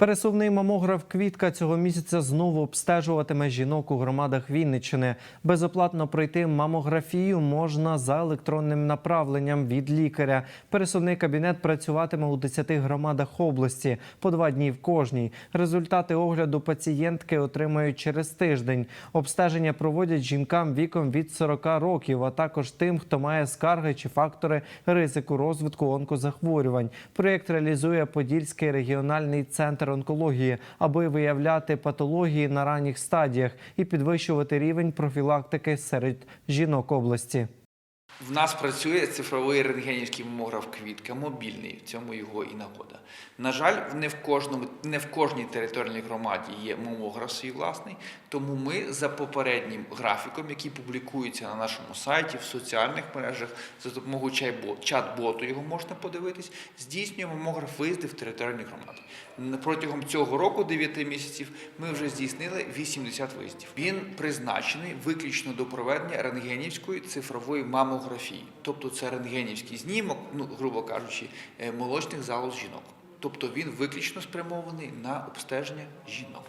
Пересувний мамограф Квітка цього місяця знову обстежуватиме жінок у громадах Вінниччини. Безоплатно пройти мамографію можна за електронним направленням від лікаря. Пересувний кабінет працюватиме у 10 громадах області по два дні в кожній. Результати огляду пацієнтки отримають через тиждень. Обстеження проводять жінкам віком від 40 років, а також тим, хто має скарги чи фактори ризику розвитку онкозахворювань. Проєкт реалізує Подільський регіональний центр онкології, аби виявляти патології на ранніх стадіях і підвищувати рівень профілактики серед жінок області. В нас працює цифровий рентгенівський мамограф Квітка, мобільний, в цьому його і нагода. На жаль, не в кожному, не в кожній територіальній громаді є мамограф свій власний, тому ми за попереднім графіком, який публікується на нашому сайті, в соціальних мережах, за допомогою чат-боту його можна подивитись, здійснюємо мамограф виїзди в територіальні громади. Протягом цього року, 9 місяців, ми вже здійснили 80 виїздів. Він призначений виключно до проведення рентгенівської цифрової мамографії, тобто це рентгенівський знімок, ну грубо кажучи, е, молочних залоз жінок. Тобто він виключно спрямований на обстеження жінок.